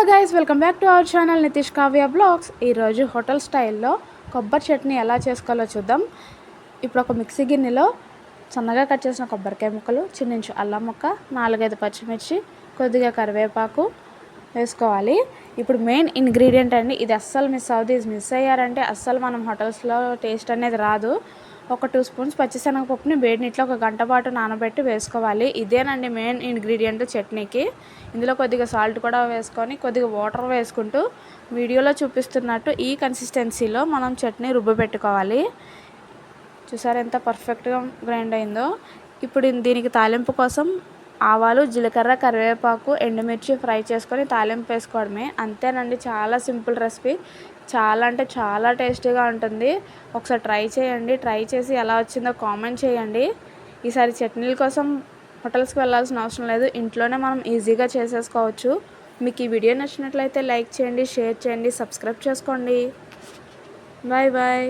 Hello guys welcome back to our channel Nitish Kavya vlogs ఈరోజు hotel స్టైల్లో కొబ్బరి చట్నీ ఎలా చేసుకోవాలో చూద్దాం. ఇప్పుడు ఒక మిక్సీ గిన్నెలో సన్నగా కట్ చేసిన కొబ్బరికాయ ముక్కలు చిన్నించు అల్లం ముక్క నాలుగైదు పచ్చిమిర్చి కొద్దిగా కరివేపాకు వేసుకోవాలి. ఇప్పుడు మెయిన్ ఇంగ్రీడియంట్ అండి ఇది అస్సలు మిస్ అవుతుంది ఇది మిస్ అయ్యారంటే అస్సలు మనం హోటల్స్లో టేస్ట్ అనేది రాదు. ఒక టూ స్పూన్స్ పచ్చిశనగపప్పుని వేడి నీటిలో ఒక గంట పాటు నానబెట్టి వేసుకోవాలి. ఇదేనండి మెయిన్ ఇంగ్రీడియంట్ చట్నీకి. ఇందులో కొద్దిగా సాల్ట్ కూడా వేసుకొని కొద్దిగా వాటర్ వేసుకుంటూ వీడియోలో చూపిస్తున్నట్టు ఈ కన్సిస్టెన్సీలో మనం చట్నీ రుబ్బు పెట్టుకోవాలి. చూసారు ఎంత పర్ఫెక్ట్గా గ్రైండ్ అయిందో. ఇప్పుడు దీనికి తాలింపు కోసం ఆవాలు జీలకర్ర కరివేపాకు ఎండుమిర్చి ఫ్రై చేసుకొని తాలింపు వేసుకోవడమే. అంతేనండి చాలా సింపుల్ రెసిపీ. చాలా అంటే చాలా టేస్టీగా ఉంటుంది. ఒకసారి ట్రై చేయండి. ట్రై చేసి ఎలా వచ్చిందో కామెంట్ చేయండి. ఈసారి చట్నీల కోసం హోటల్స్కి వెళ్ళాల్సిన అవసరం లేదు. ఇంట్లోనే మనం ఈజీగా చేసేసుకోవచ్చు. మీకు ఈ వీడియో నచ్చినట్లయితే లైక్ చేయండి షేర్ చేయండి సబ్స్క్రైబ్ చేసుకోండి. Bye bye.